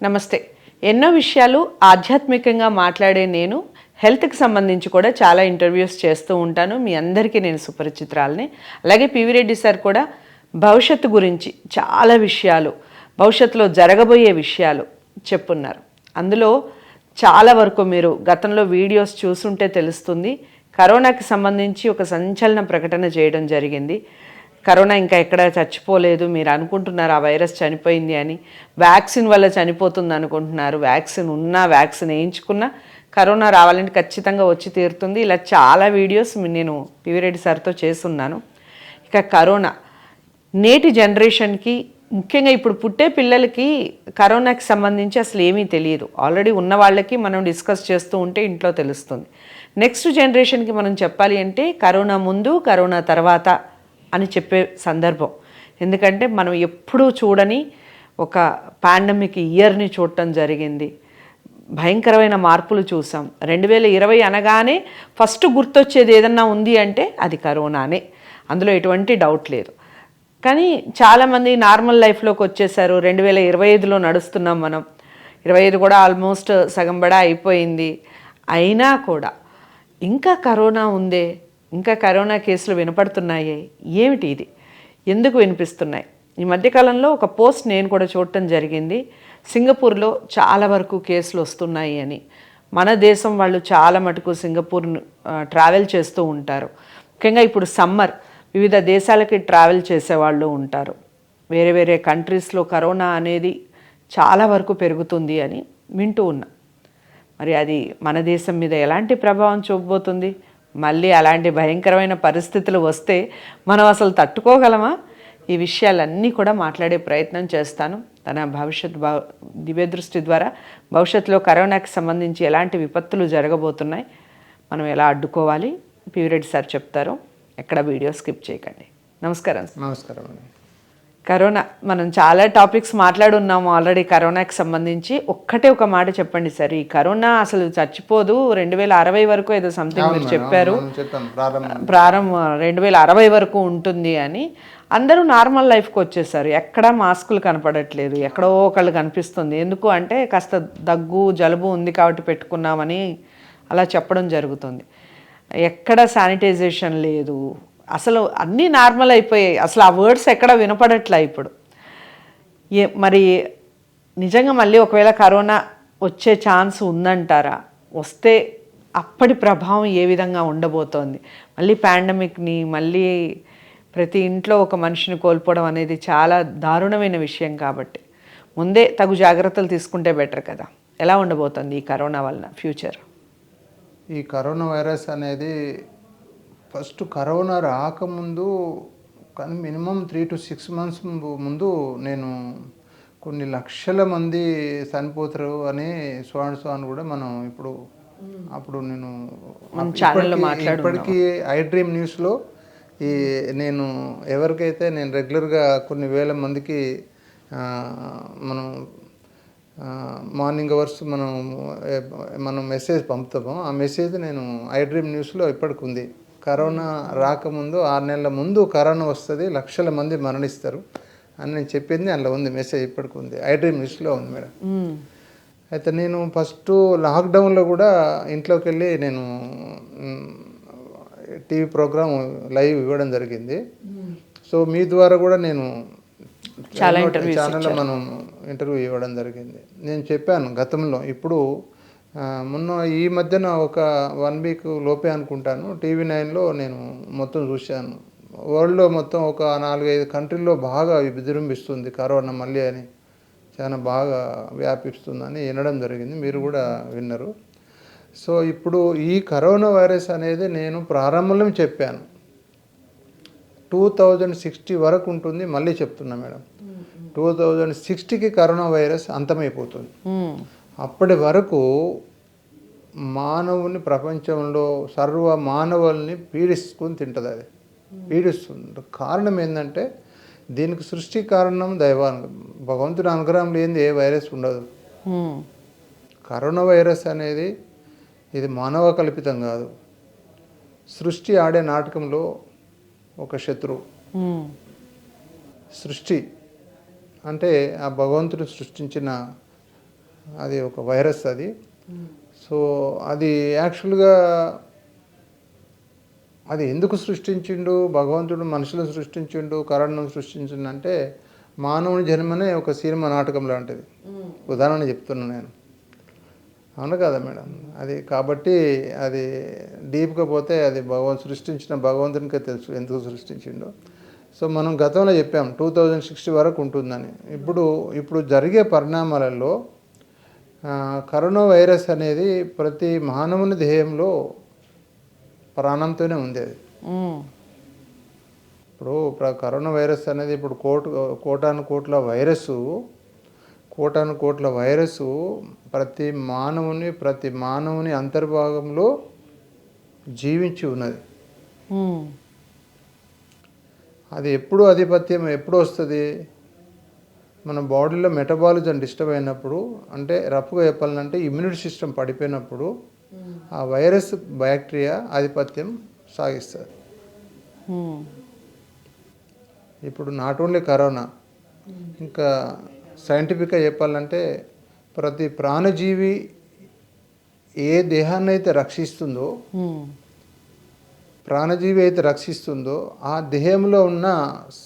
నమస్తే. ఎన్నో విషయాలు ఆధ్యాత్మికంగా మాట్లాడే నేను హెల్త్కి సంబంధించి కూడా చాలా ఇంటర్వ్యూస్ చేస్తూ ఉంటాను. మీ అందరికీ నేను సుపరిచిత్రాలని. అలాగే పివి రెడ్డి సార్ కూడా భవిష్యత్తు గురించి చాలా విషయాలు భవిష్యత్తులో జరగబోయే విషయాలు చెప్పున్నారు. అందులో చాలా వరకు మీరు గతంలో వీడియోస్ చూసుంటే తెలుస్తుంది కరోనాకి సంబంధించి ఒక సంచలన ప్రకటన చేయడం జరిగింది. కరోనా ఇంకా ఎక్కడ చచ్చిపోలేదు మీరు అనుకుంటున్నారు ఆ వైరస్ చనిపోయింది అని. వ్యాక్సిన్ వల్ల చనిపోతుంది అనుకుంటున్నారు. వ్యాక్సిన్ ఉన్నా వ్యాక్సిన్ వేయించుకున్నా కరోనా రావాలంటే ఖచ్చితంగా వచ్చి తీరుతుంది. ఇలా చాలా వీడియోస్ నేను పివిరెడ్డి సార్తో చేస్తున్నాను. ఇక కరోనా. నేటి జనరేషన్కి ముఖ్యంగా ఇప్పుడు పుట్టే పిల్లలకి కరోనాకి సంబంధించి అసలు ఏమీ తెలియదు. ఆల్రెడీ ఉన్న వాళ్ళకి మనం డిస్కస్ చేస్తూ ఉంటే ఇంట్లో తెలుస్తుంది. నెక్స్ట్ జనరేషన్కి మనం చెప్పాలి అంటే కరోనా ముందు కరోనా తర్వాత అని చెప్పే సందర్భం. ఎందుకంటే మనం ఎప్పుడూ చూడని ఒక పాండమిక్ ఇయర్ని చూడటం జరిగింది. భయంకరమైన మార్పులు చూసాం. రెండు వేల ఇరవై అనగానే ఫస్ట్ గుర్తొచ్చేది ఏదన్నా ఉంది అంటే అది కరోనానే. అందులో ఎటువంటి డౌట్ లేదు. కానీ చాలామంది నార్మల్ లైఫ్లోకి వచ్చేసారు. రెండు వేల ఇరవై ఐదులో నడుస్తున్నాం మనం. ఇరవై ఐదు కూడా ఆల్మోస్ట్ సగం బడా అయిపోయింది. అయినా కూడా ఇంకా కరోనా ఉందే? ఇంకా కరోనా కేసులు వినపడుతున్నాయి? ఏమిటి ఇది? ఎందుకు వినిపిస్తున్నాయి? ఈ మధ్యకాలంలో ఒక పోస్ట్ నేను కూడా చూడటం జరిగింది. సింగపూర్లో చాలా వరకు కేసులు వస్తున్నాయి అని. మన దేశం వాళ్ళు చాలా మటుకు సింగపూర్ ట్రావెల్ చేస్తూ ఉంటారు. ముఖ్యంగా ఇప్పుడు సమ్మర్ వివిధ దేశాలకి ట్రావెల్ చేసేవాళ్ళు ఉంటారు. వేరే వేరే కంట్రీస్లో కరోనా అనేది చాలా వరకు పెరుగుతుంది అని వింటూ ఉన్నా. మరి అది మన దేశం మీద ఎలాంటి ప్రభావం చూపబోతుంది? మళ్ళీ అలాంటి భయంకరమైన పరిస్థితులు వస్తే మనం అసలు తట్టుకోగలమా? ఈ విషయాలన్నీ కూడా మాట్లాడే ప్రయత్నం చేస్తాను. తన భవిష్యత్ భవ దివ్యదృష్టి ద్వారా భవిష్యత్తులో కరోనాకి సంబంధించి ఎలాంటి విపత్తులు జరగబోతున్నాయి మనం ఎలా అడ్డుకోవాలి? పివిరెడ్డి సార్ చెప్తారు. ఎక్కడ వీడియో స్కిప్ చేయకండి. నమస్కారం నమస్కారం కరోనా మనం చాలా టాపిక్స్ మాట్లాడున్నాము ఆల్రెడీ కరోనాకి సంబంధించి. ఒక్కటే ఒక మాట చెప్పండి సార్. ఈ కరోనా అసలు చచ్చిపోదు. రెండు వేల అరవై వరకు ఏదో సంథింగ్ మీరు చెప్పారు. ప్రారంభం రెండు వేల అరవై వరకు ఉంటుంది అని. అందరూ నార్మల్ లైఫ్కి వచ్చేసారు. ఎక్కడా మాస్కులు కనపడట్లేదు. ఎక్కడో ఒకళ్ళు కనిపిస్తుంది. ఎందుకు అంటే కాస్త దగ్గు జలుబు ఉంది కాబట్టి పెట్టుకున్నామని అలా చెప్పడం జరుగుతుంది. ఎక్కడ శానిటైజేషన్ లేదు. అసలు అన్నీ నార్మల్ అయిపోయాయి. అసలు ఆ వర్డ్స్ ఎక్కడ వినపడట్లే ఇప్పుడు? ఏ మరి నిజంగా మళ్ళీ ఒకవేళ కరోనా వచ్చే ఛాన్స్ ఉందంటారా? వస్తే అప్పటి ప్రభావం ఏ విధంగా ఉండబోతోంది? మళ్ళీ పాండమిక్ని మళ్ళీ ప్రతి ఇంట్లో ఒక మనిషిని కోల్పోవడం అనేది చాలా దారుణమైన విషయం కాబట్టి. ముందే తగు జాగ్రత్తలు తీసుకుంటే బెటర్ కదా. ఎలా ఉండబోతోంది ఈ కరోనా వలన ఫ్యూచర్? ఈ కరోనా వైరస్ అనేది ఫస్ట్ కరోనా రాకముందు కానీ minimum three to six months ముందు నేను కొన్ని లక్షల మంది చనిపోతారు అని స్వాన్ స్వాన్ కూడా మనం ఇప్పుడు అప్పుడు నేను ఇప్పటికీ- ఐ డ్రీమ్ న్యూస్లో ఈ నేను ఎవరికైతే నేను రెగ్యులర్గా కొన్ని వేల మందికి మనం మార్నింగ్ అవర్స్ మనం మనం మెసేజ్ పంపుతాము ఆ మెసేజ్ నేను ఐ డ్రీమ్ న్యూస్లో ఇప్పటికి ఉంది కరోనా రాకముందు ఆరు నెలల ముందు కరోనా వస్తుంది లక్షల మంది మరణిస్తారు అని నేను చెప్పింది అందులో ఉంది మెసేజ్ ఇప్పటికి ఉంది. ఐ డ్రీమ్ న్యూస్లో ఉంది మేడం. అయితే నేను ఫస్ట్ లాక్డౌన్లో కూడా ఇంట్లోకి వెళ్ళి నేను టీవీ ప్రోగ్రామ్ లైవ్ ఇవ్వడం జరిగింది. సో మీ ద్వారా కూడా నేను చాలా ఛానల్లో మనం ఇంటర్వ్యూ ఇవ్వడం జరిగింది. నేను చెప్పాను గతంలో ఇప్పుడు మొన్న ఈ మధ్యన ఒక వన్ వీక్ లోపే అనుకుంటాను. టీవీ నైన్లో నేను మొత్తం చూశాను. వరల్డ్లో మొత్తం ఒక నాలుగైదు కంట్రీల్లో బాగా విజృంభిస్తుంది కరోనా మళ్ళీ అని. చాలా బాగా వ్యాపిస్తుందని వినడం జరిగింది. మీరు కూడా విన్నారు. సో ఇప్పుడు ఈ కరోనా వైరస్ అనేది నేను ప్రారంభంలో చెప్పాను. టూ థౌజండ్ సిక్స్టీ వరకు ఉంటుంది మళ్ళీ చెప్తున్నా మేడం. టూ థౌజండ్ సిక్స్టీకి కరోనా వైరస్ అంతమైపోతుంది. అప్పటి వరకు మానవుని ప్రపంచంలో సర్వ మానవుల్ని పీడిస్తుని తింటుంది అది. పీడిస్తుంది. కారణం ఏంటంటే దీనికి సృష్టి కారణం దైవాను భగవంతుడి అనుగ్రహం లేనిది ఏ వైరస్ ఉండదు. కరోనా వైరస్ అనేది ఇది మానవ కల్పితం కాదు. సృష్టి ఆడే నాటకంలో ఒక శత్రువు సృష్టి అంటే ఆ భగవంతుడు సృష్టించిన అది ఒక వైరస్ అది. సో అది యాక్చువల్గా అది ఎందుకు సృష్టించిండు? భగవంతుడు మనుషులను సృష్టించిండు? కరోనాను సృష్టించిండు అంటే మానవుని జన్మనే ఒక సినిమా నాటకం లాంటిది. ఉదాహరణ చెప్తున్నాను నేను. అవును కదా మేడం? అది కాబట్టి అది డీప్గా పోతే అది భగవంతు సృష్టించిన భగవంతునికే తెలుసు ఎందుకు సృష్టించిండో. సో మనం గతంలో చెప్పాం టూ థౌజండ్ సిక్స్టీ వరకు ఉంటుందని. ఇప్పుడు ఇప్పుడు జరిగే పరిణామాలలో కరోనా వైరస్ అనేది ప్రతి మానవుని దేహంలో ప్రాణంతోనే ఉంది అది. ఇప్పుడు ప్ర- కరోనా వైరస్ అనేది ఇప్పుడు కోటు కోటాను కోట్ల వైరస్ కోటాను కోట్ల వైరస్ ప్రతి మానవుని ప్రతి మానవుని అంతర్భాగంలో జీవించి ఉన్నది. అది ఎప్పుడు ఆధిపత్యం ఎప్పుడు వస్తుంది మన బాడీలో మెటబాలిజం డిస్టర్బ్ అయినప్పుడు అంటే రఫ్గా చెప్పాలంటే ఇమ్యూనిటీ సిస్టమ్ పడిపోయినప్పుడు ఆ వైరస్ బ్యాక్టీరియా ఆధిపత్యం సాగిస్తుంది మ్మ్. ఇప్పుడు నాట్ ఓన్లీ కరోనా ఇంకా సైంటిఫిక్గా చెప్పాలంటే ప్రతి ప్రాణజీవి ఏ దేహాన్ని అయితే రక్షిస్తుందో. ప్రాణజీవి అయితే రక్షిస్తుందో ఆ దేహంలో ఉన్న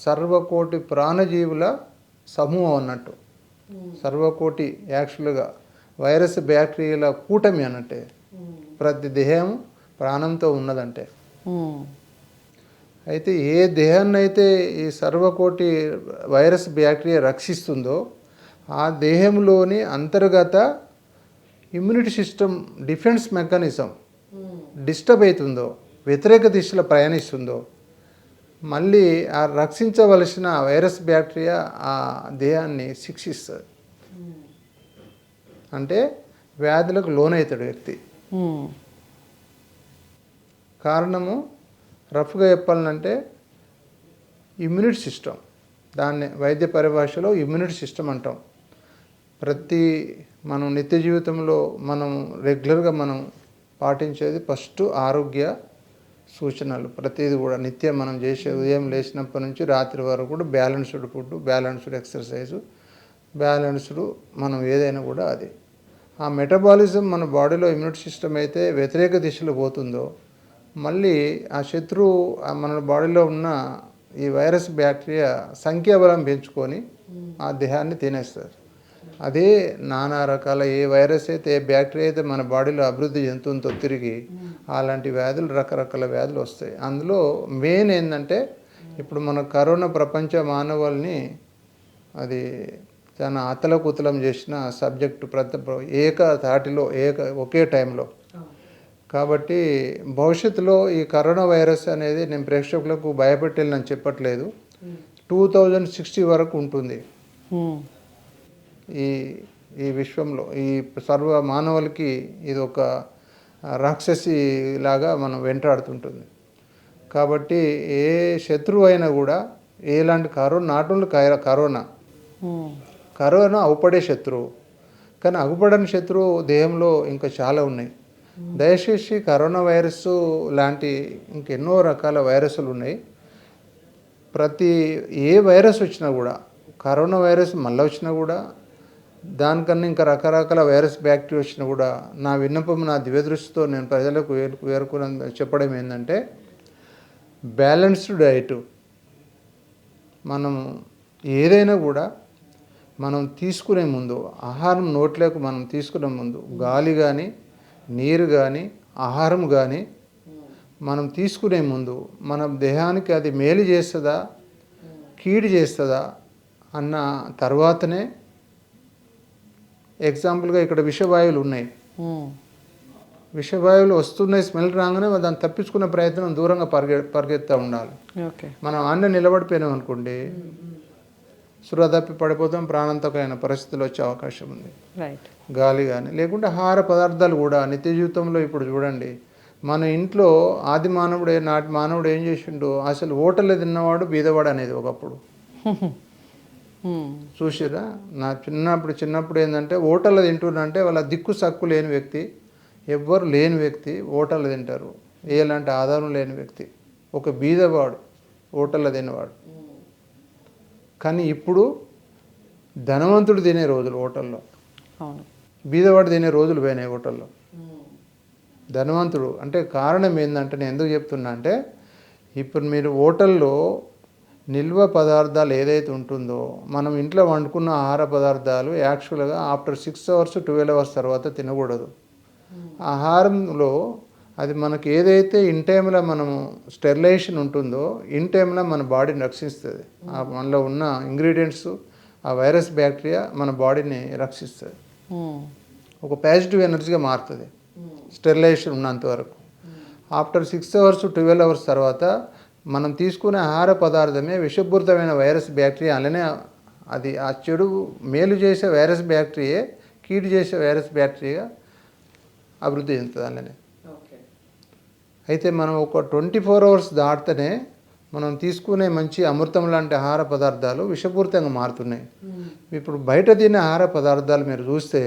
సర్వకోటి ప్రాణజీవుల సమూహం అన్నట్టు. సర్వకోటి యాక్చువల్గా వైరస్ బ్యాక్టీరియాల కూటమి అన్నట్టే. ప్రతి దేహం ప్రాణంతో ఉన్నదంటే. అయితే ఏ దేహాన్ని అయితే ఈ సర్వకోటి వైరస్ బ్యాక్టీరియా రక్షిస్తుందో ఆ దేహంలోని అంతర్గత immunity system defence mechanism disturb అవుతుందో వ్యతిరేక దిశలో ప్రయాణిస్తుందో మళ్ళీ ఆ రక్షించవలసిన వైరస్ బ్యాక్టీరియా ఆ దేహాన్ని శిక్షిస్తుంది. అంటే వ్యాధులకు లోనవుతాడు వ్యక్తి. మ్మ్. కారణము రఫ్గా చెప్పాలంటే ఇమ్యూనిటీ సిస్టమ్. దాన్ని వైద్య పరిభాషలో ఇమ్యూనిటీ సిస్టమ్ అంటాం. ప్రతి మనం నిత్య జీవితంలో మనం రెగ్యులర్గా మనం పాటించేది ఫస్ట్ ఆరోగ్య సూచనలు. ప్రతిదీ కూడా నిత్యం మనం చేసే ఉదయం లేచినప్పటి నుంచి రాత్రి వరకు కూడా balanced food balanced exercise. Balanced మనం ఏదైనా కూడా అది. ఆ మెటబాలిజం మన బాడీలో ఇమ్యూనిటీ సిస్టమ్ అయితే వ్యతిరేక దిశలో పోతుందో మళ్ళీ ఆ శత్రువు ఆ మన బాడీలో ఉన్న ఈ వైరస్ బ్యాక్టీరియా సంఖ్యాబలం పెంచుకొని ఆ దేహాన్ని తినేస్తారు. అదే నానా రకాల ఏ వైరస్ అయితే ఏ బ్యాక్టీరియా అయితే మన బాడీలో అభివృద్ధి చెందుతుందో తిరిగి అలాంటి వ్యాధులు రకరకాల వ్యాధులు వస్తాయి. అందులో మెయిన్ ఏంటంటే ఇప్పుడు మన కరోనా ప్రపంచ మానవాళిని అది చాలా అతలకుతలం చేసిన సబ్జెక్టు ప్రతి ఏక తాటిలో ఏక ఒకే టైంలో. కాబట్టి భవిష్యత్తులో ఈ కరోనా వైరస్ అనేది నేను ప్రేక్షకులకు భయపెట్టాలని చెప్పట్లేదు. టూ థౌజండ్ సిక్స్టీ వరకు ఉంటుంది. ఈ ఈ విశ్వంలో ఈ సర్వ మానవులకి ఇది ఒక రాక్షసి లాగా మనం వెంటాడుతుంటుంది. కాబట్టి ఏ శత్రువు అయినా కూడా ఎలాంటి corona not only corona. Corona అవుపడే శత్రువు. కానీ అగుపడని శత్రువు దేహంలో ఇంకా చాలా ఉన్నాయి. దయచేసి కరోనా వైరస్ లాంటి ఇంకెన్నో రకాల వైరస్లు ఉన్నాయి. ప్రతి ఏ వైరస్ వచ్చినా కూడా కరోనా వైరస్ మళ్ళీ వచ్చినా కూడా దానికన్నా ఇంకా రకరకాల వైరస్ బ్యాక్టీరియా వచ్చినా కూడా నా విన్నపం నా దివ్యదృష్టితో నేను ప్రజలకు వేరు వేరుకున్న చెప్పడం ఏంటంటే బ్యాలెన్స్డ్ డైట్. మనం ఏదైనా కూడా మనం తీసుకునే ముందు ఆహారం నోట్లోకి మనం తీసుకునే ముందు గాలి కానీ నీరు కానీ ఆహారం కానీ మనం తీసుకునే ముందు మన దేహానికి అది మేలు చేస్తుందా కీడు చేస్తుందా అన్న తర్వాతనే ఎగ్జాంపుల్గా ఇక్కడ విషవాయువులు ఉన్నాయి. విషవాయువులు వస్తున్నాయి స్మెల్ రాగానే దాన్ని తప్పించుకునే ప్రయత్నం దూరంగా పరిగె పరిగెత్తా ఉండాలి. మనం అన్న నిలబడిపోయినాం అనుకోండి సుర తప్పి పడిపోతాం ప్రాణాంతకమైన పరిస్థితులు వచ్చే అవకాశం ఉంది. గాలి కానీ లేకుంటే ఆహార పదార్థాలు కూడా నిత్య జీవితంలో ఇప్పుడు చూడండి మన ఇంట్లో ఆది మానవుడు ఏ- నాటి మానవుడు ఏం చేసిండు అసలు హోటల్లో తిన్నవాడు బీదవాడు అనేది ఒకప్పుడు. చూసిరా నా చిన్నప్పుడు చిన్నప్పుడు ఏంటంటే హోటల్లో తింటున్నంటే వాళ్ళ దిక్కు సక్కు లేని వ్యక్తి. ఎవ్వరు లేని వ్యక్తి హోటల్లో తింటారు. ఎలాంటి ఆధారం లేని వ్యక్తి. ఒక బీదవాడు హోటల్లో తినేవాడు. కానీ ఇప్పుడు ధనవంతుడు తినే రోజులు హోటల్లో అవును. బీదవాడు తినే రోజులు పోయినాయి హోటల్లో ధనవంతుడు అంటే కారణం ఏంటంటే నేను ఎందుకు చెప్తున్నా అంటే ఇప్పుడు మీరు హోటల్లో నిల్వ పదార్థాలు ఏదైతే ఉంటుందో మనం ఇంట్లో వండుకున్న ఆహార పదార్థాలు యాక్చువల్గా after six hours twelve hours తర్వాత తినకూడదు. ఆహారంలో అది మనకి ఏదైతే ఇన్ టైంలో మనము స్టెరిలైజేషన్ ఉంటుందో ఇన్ టైంలో మన బాడీని రక్షిస్తుంది. ఆ మనలో ఉన్న ఇంగ్రీడియంట్స్ ఆ వైరస్ బ్యాక్టీరియా మన బాడీని రక్షిస్తుంది. మ్మ్. ఒక పాజిటివ్ ఎనర్జీగా మారుతుంది. స్టెరిలైజేషన్ ఉన్నంత వరకు. After six hours twelve hours తర్వాత మనం తీసుకునే ఆహార పదార్థమే విషపూరితమైన వైరస్ బ్యాక్టీరియా అలానే అది ఆ చెడు మేలు చేసే వైరస్ బ్యాక్టీరియే కీడు చేసే వైరస్ బ్యాక్టీరియా అభివృద్ధి చెందుతుంది అలానే అయితే మనం ఒక ట్వంటీ ఫోర్ అవర్స్ దాటితేనే మనం తీసుకునే మంచి అమృతం లాంటి ఆహార పదార్థాలు విషపూరితంగా మారుతున్నాయి. ఇప్పుడు బయట తినే ఆహార పదార్థాలు మీరు చూస్తే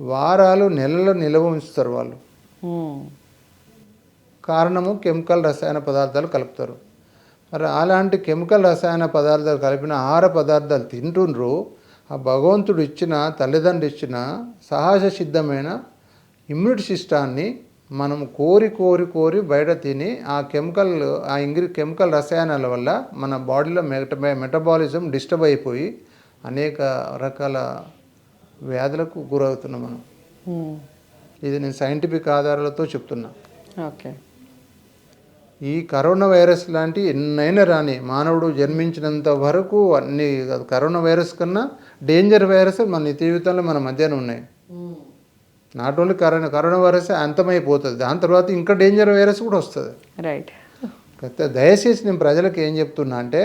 వారాలు నెలలు నిల్వ ఉంచుతారు వాళ్ళు. కారణము కెమికల్ రసాయన పదార్థాలు కలుపుతారు. మరి అలాంటి కెమికల్ రసాయన పదార్థాలు కలిపిన ఆహార పదార్థాలు తింటుండ్రు. ఆ భగవంతుడు ఇచ్చిన తల్లిదండ్రులు ఇచ్చిన సహజ సిద్ధమైన ఇమ్యూనిటీ సిస్టాన్ని మనం కోరి కోరి కోరి బయట తిని ఆ కెమికల్ ఆ ఇంగ్రీ కెమికల్ రసాయనాల వల్ల మన బాడీలో మెట మెటబాలిజం డిస్టర్బ్ అయిపోయి అనేక రకాల వ్యాధులకు గురవుతున్నాం మనం. ఇది నేను సైంటిఫిక్ ఆధారాలతో చెప్తున్నా. ఓకే. ఈ కరోనా వైరస్ లాంటి ఎన్నైనా రాని మానవుడు జన్మించినంత వరకు అన్ని కరోనా వైరస్ కన్నా డేంజర్ వైరస్ మన జీవితంలో మన మధ్యాహ్నం ఉన్నాయి. Not only corona corona virus అంతమైపోతుంది. దాని తర్వాత ఇంకా డేంజర్ వైరస్ కూడా వస్తుంది. రైట్ దయచేసి నేను ప్రజలకు ఏం చెప్తున్నా అంటే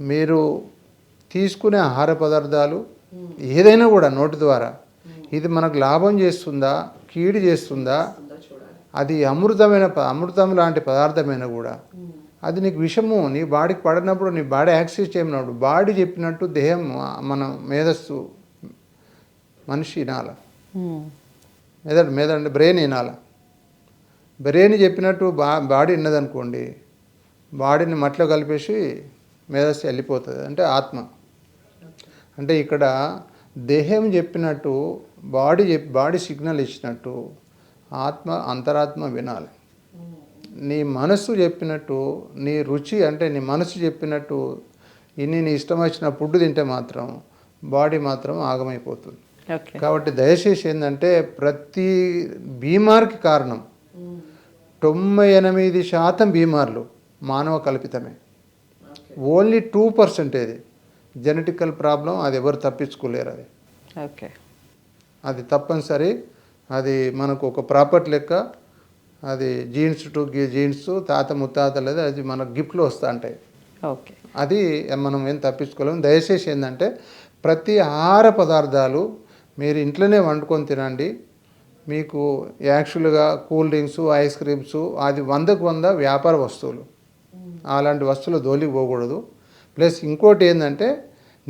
మీరు తీసుకునే ఆహార పదార్థాలు ఏదైనా కూడా నోటి ద్వారా ఇది మనకు లాభం చేస్తుందా కీడు చేస్తుందా అది అమృతమైన అమృతం లాంటి పదార్థమైన కూడా. అది నీకు విషము నీ బాడీకి పడినప్పుడు నీ బాడీ యాక్సెస్ చేయనప్పుడు బాడీ చెప్పినట్టు దేహం మన మేధస్సు మనిషి వినాల. మెదడు మెదడు అంటే బ్రెయిన్ వినాల. బ్రెయిన్ చెప్పినట్టు బా బాడీ విన్నదనుకోండి బాడీని మట్లో కలిపేసి మేధస్సు వెళ్ళిపోతుంది. అంటే ఆత్మ. అంటే ఇక్కడ దేహం చెప్పినట్టు బాడీ బాడీ సిగ్నల్ ఇచ్చినట్టు ఆత్మ అంతరాత్మ వినాలి. నీ మనస్సు చెప్పినట్టు నీ రుచి అంటే నీ మనసు చెప్పినట్టు ఇన్ని నీ ఇష్టం వచ్చిన ఫుడ్ తింటే మాత్రం బాడీ మాత్రం ఆగమైపోతుంది. కాబట్టి దయచేసి ఏంటంటే ప్రతి బీమార్కి కారణం తొంభై ఎనిమిది శాతం బీమార్లు మానవ కల్పితమే. Only two percentage genetical problem అది ఎవరు తప్పించుకోలేరు అది. ఓకే. అది తప్పనిసరి. అది మనకు ఒక ప్రాపర్టీ లెక్క అది జీన్స్ టు జీన్స్ తాత ముత్తాతలది అది మనకు గిఫ్ట్లు వస్తూ ఉంటాయి ఓకే. అది మనం ఏం తప్పించుకోలేము. దయచేసి ఏంటంటే ప్రతి ఆహార పదార్థాలు మీరు ఇంట్లోనే వండుకొని తినండి. మీకు యాక్చువల్గా కూల్ డ్రింక్స్ ఐస్ క్రీమ్స్ అది వందకు వంద వ్యాపార వస్తువులు. అలాంటి వస్తువులు దోలికి పోకూడదు. ప్లస్ ఇంకోటి ఏంటంటే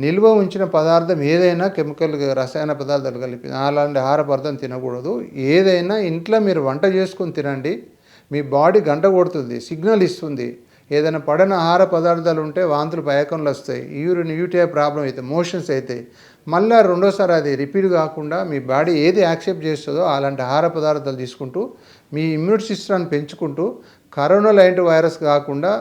నిల్వ ఉంచిన పదార్థం ఏదైనా కెమికల్ రసాయన పదార్థాలు కలిపి అలాంటి ఆహార పదార్థం తినకూడదు. ఏదైనా ఇంట్లో మీరు వంట చేసుకొని తినండి. మీ బాడీ గంట కొడుతుంది సిగ్నల్ ఇస్తుంది. ఏదైనా పడని ఆహార పదార్థాలు ఉంటే వాంతులు పయకంలు వస్తాయి. యూరిన్ యూటీఐ ప్రాబ్లం అవుతాయి మోషన్స్ అవుతాయి మళ్ళీ రెండోసారి అది రిపీట్ కాకుండా మీ బాడీ ఏది యాక్సెప్ట్ చేస్తుందో అలాంటి ఆహార పదార్థాలు తీసుకుంటూ మీ ఇమ్యూనిటీ సిస్టమ్ని పెంచుకుంటూ కరోనా లాంటి వైరస్ కాకుండా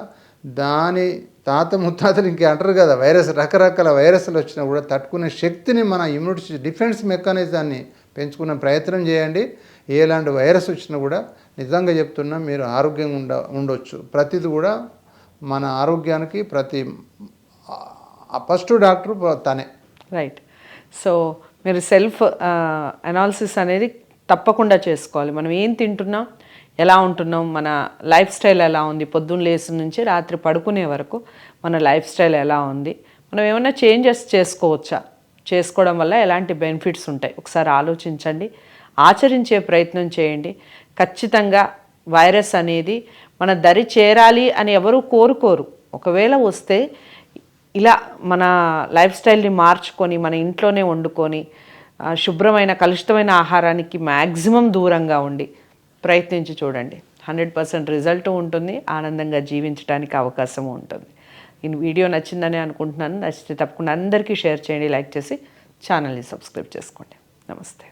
దాని తాత ముత్తాతలు ఇంకే అంటారు కదా వైరస్ రకరకాల వైరస్లు వచ్చినా కూడా తట్టుకునే శక్తిని మన ఇమ్యూనిటీ డిఫెన్స్ మెకానిజాన్ని పెంచుకునే ప్రయత్నం చేయండి. ఎలాంటి వైరస్ వచ్చినా కూడా నిజంగా చెప్తున్నా మీరు ఆరోగ్యంగా ఉండ ఉండొచ్చు. ప్రతిది కూడా మన ఆరోగ్యానికి ప్రతి ఫస్ట్ డాక్టర్ తనే. రైట్. సో మీరు సెల్ఫ్ అనాలిసిస్ అనేది తప్పకుండా చేసుకోవాలి. మనం ఏం తింటున్నాం ఎలా ఉంటున్నాం మన లైఫ్ స్టైల్ ఎలా ఉంది పొద్దున్న లేచి నుంచి రాత్రి పడుకునే వరకు మన లైఫ్ స్టైల్ ఎలా ఉంది మనం ఏమైనా చేంజెస్ చేసుకోవచ్చా? చేసుకోవడం వల్ల ఎలాంటి బెనిఫిట్స్ ఉంటాయి? ఒకసారి ఆలోచించండి ఆచరించే ప్రయత్నం చేయండి. ఖచ్చితంగా వైరస్ అనేది మన దరి చేరాలి అని ఎవరూ కోరుకోరు. ఒకవేళ వస్తే ఇలా మన లైఫ్ స్టైల్ని మార్చుకొని మన ఇంట్లోనే వండుకొని శుభ్రమైన కలుషితమైన ఆహారానికి మ్యాక్సిమం దూరంగా ఉండి ప్రయత్నించి చూడండి. హండ్రెడ్ పర్సెంట్ రిజల్ట్ ఉంటుంది ఆనందంగా జీవించడానికి అవకాశం ఉంటుంది. ఈ వీడియో నచ్చిందని అనుకుంటున్నాను. నచ్చితే తప్పకుండా అందరికీ షేర్ చేయండి లైక్ చేసి ఛానల్ని సబ్స్క్రైబ్ చేసుకోండి. నమస్తే.